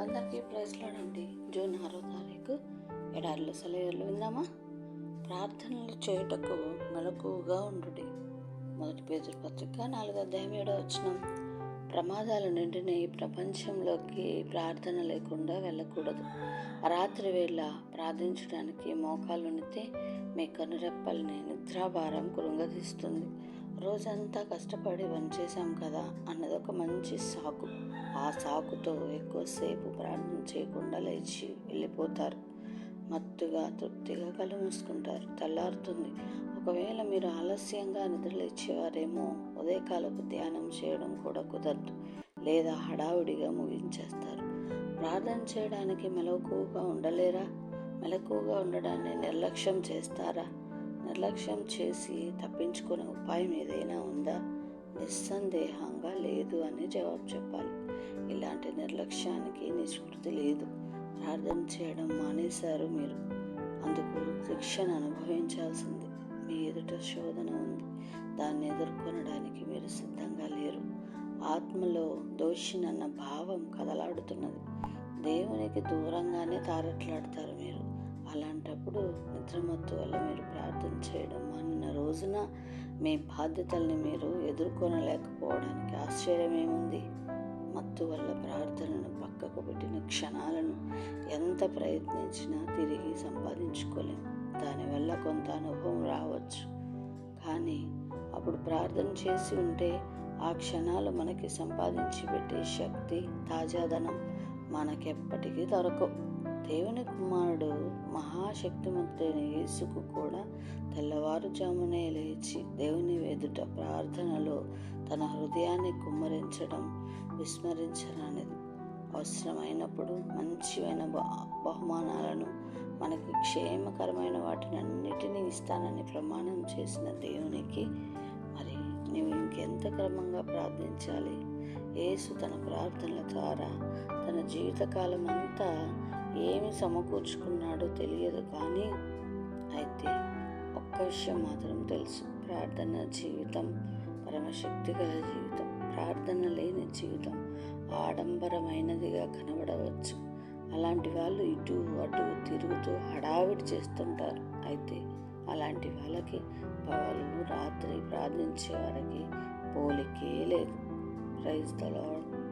అందరికీ ప్రైజ్లాడండి జూన్ ఆరో తారీఖు. ఎడారిలో సెలవులు విందామా? ప్రార్థనలు చేయుటకు మెలకుగా ఉండుడి. మొదటి పేజీ పత్రిక నాలుగో అధ్యాయం ఏడో వచ్చిన ప్రమాదాలు నిండిన ఈ ప్రపంచంలోకి ప్రార్థన లేకుండా వెళ్ళకూడదు. రాత్రి వేళ ప్రార్థించడానికి మోకాలు ఉనితే మీ కనురెప్పల్ని నిద్రాభారం కృంగదీస్తుంది రోజంతా కష్టపడి పనిచేసాం కదా అన్నది ఒక మంచి సాకు. ఆ సాకుతో ఎక్కువసేపు ప్రార్థన చేయకుండా లేచి వెళ్ళిపోతారు. మత్తుగా తృప్తిగా కళ్ళు మూసుకుంటారు. తెల్లారుతుంది. ఒకవేళ మీరు ఆలస్యంగా నిద్రలేచేవారేమో ఉదయకాలపు ధ్యానం చేయడం కూడా కుదరదు. లేదా హడావుడిగా ముగించేస్తారు. ప్రార్థన చేయడానికి మెలకువగా ఉండలేరా? మెలకువగా ఉండడాన్ని నిర్లక్ష్యం చేస్తారా? నిర్లక్ష్యం చేసి తప్పించుకునే ఉపాయం ఏదైనా ఉందా? నిస్సందేహంగా లేదు అని జవాబు చెప్పాలి. ఇలాంటి నిర్లక్ష్యానికి నిష్కృతి లేదు. ప్రార్థన చేయడం మానేశారు మీరు. అందుకు శిక్షణ అనుభవించాల్సింది. మీ ఎదుట శోధన ఉంది. దాన్ని ఎదుర్కొనడానికి మీరు సిద్ధంగా లేరు. ఆత్మలో దోషినన్న భావం కదలాడుతున్నది. దేవునికి దూరంగానే తారట్లాడతారు మీరు. అలాంటప్పుడు నిద్రమత్తు వల్ల మీరు ప్రార్థన చేయడం అన్న రోజున మీ బాధ్యతల్ని మీరు ఎదుర్కొనలేకపోవడానికి ఆశ్చర్యమేముంది మత్తు వల్ల ప్రార్థనను పక్కకు పెట్టిన క్షణాలను ఎంత ప్రయత్నించినా తిరిగి సంపాదించుకోలేము దానివల్ల కొంత అనుభవం రావచ్చు. కానీ అప్పుడు ప్రార్థన చేసి ఉంటే ఆ క్షణాలు మనకి సంపాదించి పెట్టే శక్తి తాజాదనం మనకెప్పటికీ దొరకవు. దేవుని కుమారుడు మహాశక్తిమంతుడైన యేసుకు కూడా తెల్లవారుజామునే లేచి దేవుని ఎదుట ప్రార్థనలో తన హృదయాన్ని కుమ్మరించడం విస్మరించరానిది. అవసరమైనప్పుడు మంచివైన బహుమానాలను మనకి క్షేమకరమైన వాటిని అన్నిటినీ ఇస్తానని ప్రమాణం చేసిన దేవునికి మరి నీవు ఇంకెంత క్రమంగా ప్రార్థించాలి? యేసు తన ప్రార్థనల ద్వారా తన జీవితకాలం అంతా ఏమి సమకూర్చుకున్నాడో తెలియదు కానీ అయితే ఒక్క విషయం మాత్రం తెలుసు. ప్రార్థన జీవితం పరమశక్తి గల జీవితం. ప్రార్థన లేని జీవితం ఆడంబరమైనదిగా కనబడవచ్చు. అలాంటి వాళ్ళు ఇటు అటు తిరుగుతూ హడావిడి చేస్తుంటారు. అయితే అలాంటి వాళ్ళకి పగలు రాత్రి ప్రార్థించే వారికి పోలికే లేదు. Praise the lord